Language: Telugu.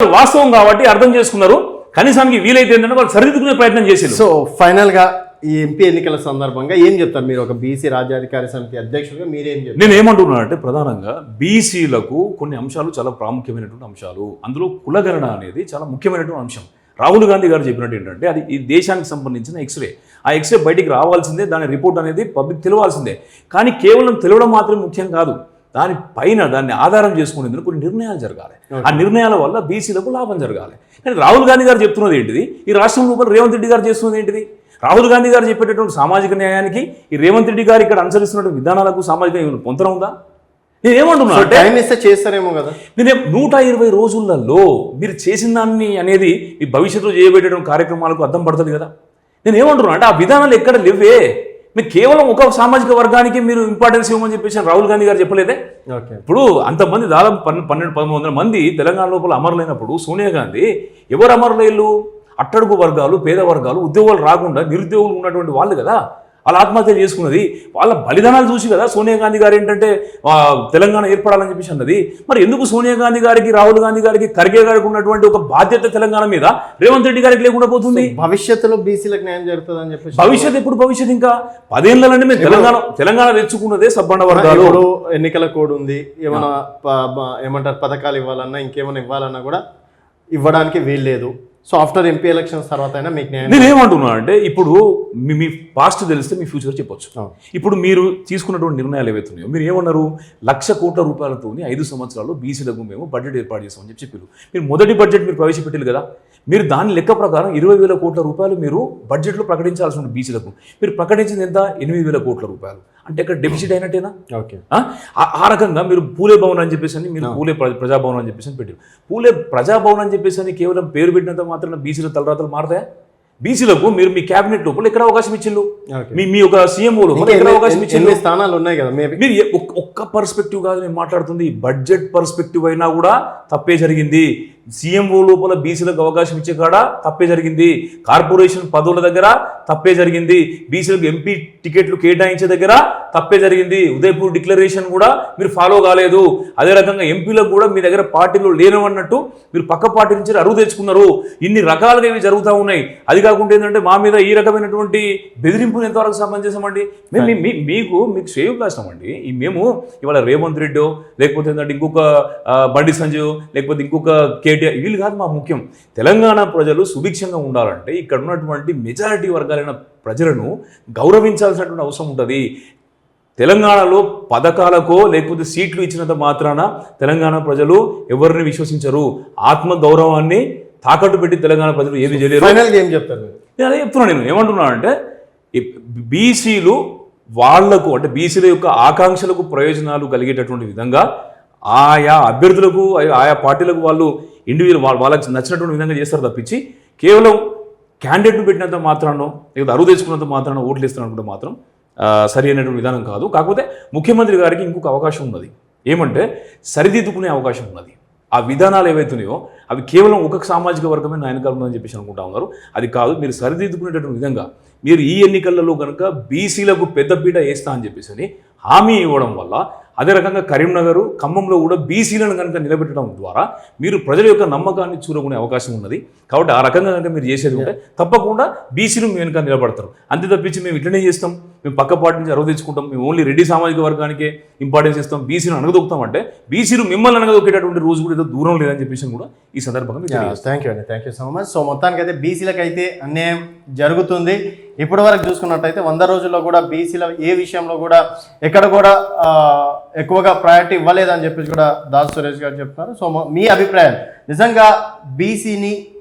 వాస్తవం కాబట్టి అర్థం చేసుకున్నారు. కనీసానికి వీలైతే ఏంటంటే వాళ్ళు సరిదిద్దుకునే ప్రయత్నం చేసేది సో ఫైనల్గా ఈ ఎంపీ ఎన్నికల సందర్భంగా ఏం చెప్తారు మీరు ఒక బీసీ రాజ్యాధికారి సమితి అధ్యక్షుడిగా మీరేం చెప్తారు? నేను ఏమంటున్నాను అంటే ప్రధానంగా బీసీలకు కొన్ని అంశాలు చాలా ప్రాముఖ్యమైనటువంటి అంశాలు. అందులో కులగణన అనేది చాలా ముఖ్యమైనటువంటి అంశం. రాహుల్ గాంధీ గారు చెప్పినట్టు ఏంటంటే అది ఈ దేశానికి సంబంధించిన ఎక్స్రే ఆ ఎక్స్రే బయటికి రావాల్సిందే దాని రిపోర్ట్ అనేది పబ్లిక్ తెలియాల్సిందే కానీ కేవలం తెలియడం మాత్రమే ముఖ్యం కాదు. దాని పైన దాన్ని ఆధారం చేసుకునేందుకు కొన్ని నిర్ణయాలు జరగాలి. ఆ నిర్ణయాల వల్ల బీసీలకు లాభం జరగాలి. కానీ రాహుల్ గాంధీ గారు చెప్తున్నది ఏంటిది? ఈ రాష్ట్రం లోపల రేవంత్ రెడ్డి గారు చేస్తున్నది ఏంటిది? రాహుల్ గాంధీ గారు చెప్పేటటువంటి సామాజిక న్యాయానికి ఈ రేవంత్ రెడ్డి గారు ఇక్కడ అనుసరిస్తున్నటువంటి విధానాలకు సామాజిక పొంతన ఉందా? నేను ఏమంటున్నా అంటే టైం ఇస్తే చేస్తారేమో కదా. నేను నూట ఇరవై రోజులలో మీరు చేసిన దాన్ని అనేది ఈ భవిష్యత్తులో చేయబెట్టడం కార్యక్రమాలకు అర్థం పడుతుంది కదా. నేను ఏమంటున్నా అంటే ఆ విధానాలు ఎక్కడ లేవే. మీరు కేవలం ఒక సామాజిక వర్గానికి మీరు ఇంపార్టెన్స్ ఇవ్వమని చెప్పేసి రాహుల్ గాంధీ గారు చెప్పలేదే? ఓకే. ఇప్పుడు అంతమంది దాదాపు పన్నెండు పన్నెండు పదమూడు వందల మంది తెలంగాణ లోపల అమరులైనప్పుడు సోనియా గాంధీ ఎవరు అమరులైళ్ళు అట్టడుగు వర్గాలు పేద వర్గాలు ఉద్యోగాలు రాకుండా నిరుద్యోగులు ఉన్నటువంటి వాళ్ళు కదా. వాళ్ళ ఆత్మహత్య చేసుకున్నది. వాళ్ళ బలిదానాలు చూసి కదా సోనియా గాంధీ గారు ఏంటంటే తెలంగాణ ఏర్పడాలని చెప్పేసి అన్నది. మరి ఎందుకు సోనియా గాంధీ గారికి రాహుల్ గాంధీ గారికి ఖర్గే గారికి ఉన్నటువంటి ఒక బాధ్యత తెలంగాణ మీద? రేవంత్ రెడ్డి గారికి లేకుండా పోతుంది. భవిష్యత్తులో బీసీలకు న్యాయం జరుగుతుంది అని చెప్పేసి భవిష్యత్ ఎప్పుడు భవిష్యత్ ఇంకా? పదేళ్ళనంటే మేము తెలంగాణ తెలంగాణ తెచ్చుకున్నదే సబ్బండ వర్గాలు. ఎన్నికల కోడ్ ఉంది. ఏమైనా ఏమంటారు? పథకాలు ఇవ్వాలన్నా ఇంకేమైనా ఇవ్వాలన్నా కూడా ఇవ్వడానికి వీల్లేదు. సో ఆఫ్టర్ ఎంపీ ఎలక్షన్స్ తర్వాత అయినా మీకు న్యాయం నేనేమంటున్నా అంటే ఇప్పుడు మీ మీ పాస్ట్ తెలిస్తే మీ ఫ్యూచర్ చెప్పొచ్చు. ఇప్పుడు మీరు తీసుకున్నటువంటి నిర్ణయాలు ఏవైతున్నాయో మీరు ఏమన్నారు? లక్ష కోట్ల రూపాయలతో ఐదు సంవత్సరాల్లో బీసీలకు మేము బడ్జెట్ ఏర్పాటు చేస్తామని చెప్పి చెప్పారు మీరు మొదటి బడ్జెట్ మీరు ప్రవేశపెట్టారు కదా మీరు దాని లెక్క ప్రకారం ఇరవై వేల కోట్ల రూపాయలు మీరు బడ్జెట్లో ప్రకటించాల్సి ఉంటుంది బీసీలకు మీరు ప్రకటించింది ఎంత? ఎనిమిది వేల కోట్ల రూపాయలు. అంటే ఇక్కడ డెఫిసిట్ అయినట్టేనా? ఓకే. ఆ? రకంగా మీరు పూలే భవన్ అని చెప్పేసి అని మీరు పూలే ప్ర- ప్రజాభవన్ అని చెప్పేసి పెట్టారు. పూలే ప్రజాభవన్ అని చెప్పేసి అని కేవలం పేరు పెట్టినంత మాత్రం బీసీల తలరాతలు మారతాయా? బీసీలకు మీరు మీ కేబినెట్ లోపల ఎక్కడ అవకాశం ఓకే. మీ మీ ఒక సీఎంఓ లోపల ఎక్కడ అవకాశం ఎన్ని స్థానాలు ఉన్నాయి కదా? మీరు ఒక్క పర్స్పెక్టివ్ కాదు నేను మాట్లాడుతుంది బడ్జెట్ పర్స్పెక్టివ్ అయినా కూడా తప్పే జరిగింది. సీఎంఓ లోపల బీసీలకు అవకాశం ఇచ్చే కాడ తప్పే జరిగింది. కార్పొరేషన్ పదవుల దగ్గర తప్పే జరిగింది. బీసీలకు ఎంపీ టికెట్లు కేటాయించే దగ్గర తప్పే జరిగింది. ఉదయపూర్ డిక్లరేషన్ కూడా మీరు ఫాలో కాలేదు. అదే రకంగా ఎంపీలకు కూడా మీ దగ్గర పార్టీలో లేనవన్నట్టు మీరు పక్క పార్టీ నుంచి అరువు తెచ్చుకున్నారు. ఇన్ని రకాలుగా ఇవి జరుగుతూ ఉన్నాయి. అది కాకుండా ఏంటంటే మా మీద ఈ రకమైనటువంటి బెదిరింపులు ఎంతవరకు సమంజసమండి? మేము మీకు మీకు సేవ్ కాస్తాం అండి. మేము ఇవాళ రేవంత్ రెడ్డో లేకపోతే ఏంటంటే ఇంకొక బండి సంజయ్ లేకపోతే ఇంకొక కే కేటీఆర్ వీళ్ళు కాదు మా ముఖ్యం. తెలంగాణ ప్రజలు సుభిక్షంగా ఉండాలంటే ఇక్కడ ఉన్నటువంటి మెజారిటీ వర్గాలైన ప్రజలను గౌరవించాల్సినటువంటి అవసరం ఉంటుంది. తెలంగాణలో పథకాలకో లేకపోతే సీట్లు ఇచ్చినంత మాత్రాన తెలంగాణ ప్రజలు ఎవరిని విశ్వసించరు. ఆత్మ గౌరవాన్ని తాకట్టు పెట్టి తెలంగాణ ప్రజలు ఏది చేయలేరు. ఏం చెప్తారు నేను అదే చెప్తున్నాను నేను. ఏమంటున్నాను అంటే బీసీలు వాళ్ళకు అంటే బీసీల యొక్క ఆకాంక్షలకు ప్రయోజనాలు కలిగేటటువంటి విధంగా ఆయా అభ్యర్థులకు ఆయా పార్టీలకు వాళ్ళు ఇండివిజువల్ వాళ్ళ వాళ్ళకి నచ్చినటువంటి విధంగా చేస్తారు తప్పించి కేవలం క్యాండిడేట్ను పెట్టినంత మాత్రానో లేదా అరువు తెచ్చుకున్నంత మాత్రాన ఓట్లు ఇస్తున్నప్పుడు మాత్రం సరి అయినటువంటి విధానం కాదు. కాకపోతే ముఖ్యమంత్రి గారికి ఇంకొక అవకాశం ఉన్నది. ఏమంటే సరిదిద్దుకునే అవకాశం ఉన్నది. ఆ విధానాలు ఏవైతున్నాయో అవి కేవలం ఒక సామాజిక వర్గమే నాయనకాలం వెనకాల ఉందని చెప్పేసి అనుకుంటా ఉన్నారు. అది కాదు మీరు సరిదిద్దుకునేటటువంటి విధంగా మీరు ఈ ఎన్నికలలో కనుక బీసీలకు పెద్దపీట వేస్తా అని చెప్పేసి అని హామీ ఇవ్వడం వల్ల అదే రకంగా కరీంనగర్ ఖమ్మంలో కూడా బీసీలను కనుక నిలబెట్టడం ద్వారా మీరు ప్రజల యొక్క నమ్మకాన్ని చూరకునే అవకాశం ఉన్నది. కాబట్టి ఆ రకంగా కనుక మీరు చేసేది ఉంటే తప్పకుండా బీసీలు మీ వెనుక నిలబడతారు. అంతే తప్పించి మేము ఇట్లనే చేస్తాం. మేము పక్క పార్టీ నుంచి అరవ తెచ్చుకుంటాం. మేము ఓన్లీ రెడ్డి సామాజిక వర్గానికే ఇంపార్టెన్స్ ఇస్తాం. బీసీలు అనగదొక్కుతాం అంటే బీసీలు మిమ్మల్ని అనగదొక్కేటటువంటి రోజు కూడా ఏదో దూరం లేదని చెప్పేసి కూడా ఈ సందర్భంగా. థ్యాంక్ యూ అండి thank you so much so మొత్తానికి అయితే బీసీలకు అయితే అన్యాయం జరుగుతుంది. ఇప్పటి వరకు చూసుకున్నట్టయితే వంద రోజుల్లో కూడా బీసీల ఏ విషయంలో కూడా ఎక్కడ కూడా ఎక్కువగా ప్రయారిటీ ఇవ్వలేదని చెప్పేసి కూడా దాస్ సురేష్ గారు చెప్తున్నారు సో మీ అభిప్రాయం. నిజంగా బీసీని